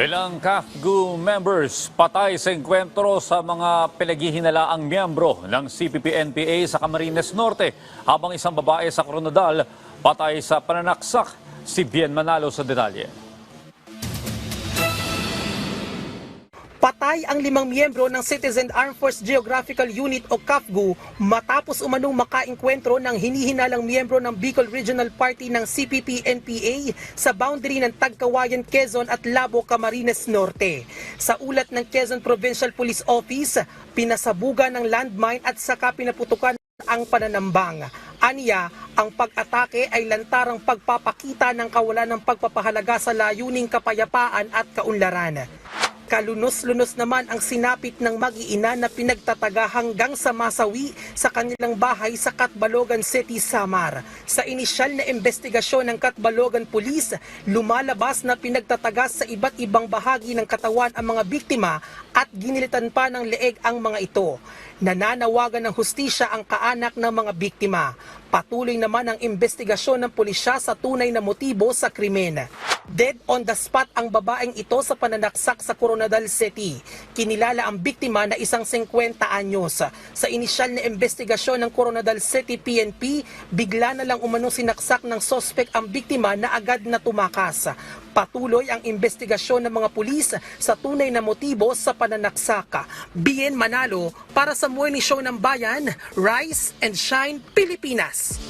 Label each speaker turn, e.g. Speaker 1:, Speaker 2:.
Speaker 1: Ilang CAFGU members patay sa enkwentro sa mga pinaghihinalaang miyembro ng CPP-NPA sa Camarines Norte habang isang babae sa Coronadal patay sa pananaksak. Si Bien Manalo sa detalye.
Speaker 2: Patay ang limang miyembro ng Citizen Armed Force Geographical Unit o CAFGU matapos umanong makaengkwentro ng hinihinalang miyembro ng Bicol Regional Party ng CPP-NPA sa boundary ng Tagkawayan, Quezon at Labo, Camarines Norte. Sa ulat ng Quezon Provincial Police Office, pinasabugan ng landmine at saka pinaputukan ang pananambang. Aniya, ang pag-atake ay lantarang pagpapakita ng kawalan ng pagpapahalaga sa layuning kapayapaan at kaunlaran. Kalunos-lunos naman ang sinapit ng mag-iina na pinagtataga hanggang sa masawi sa kanilang bahay sa Katbalogan City, Samar. Sa inisyal na investigasyon ng Katbalogan Police, lumalabas na pinagtataga sa iba't ibang bahagi ng katawan ang mga biktima at ginilitan pa ng leeg ang mga ito. Nananawagan ng hustisya ang kaanak ng mga biktima. Patuloy naman ang investigasyon ng pulisya sa tunay na motibo sa krimen. Dead on the spot ang babaeng ito sa pananaksak sa Coronadal City. Kinilala ang biktima na isang 50 anyos. Sa inisyal na investigasyon ng Coronadal City PNP, bigla na lang umano sinaksak ng sospek ang biktima na agad na tumakas. Patuloy ang investigasyon ng mga pulis sa tunay na motibo sa pananaksak. Bien Manalo para sa Morning Show ng Bayan, Rise and Shine Pilipinas.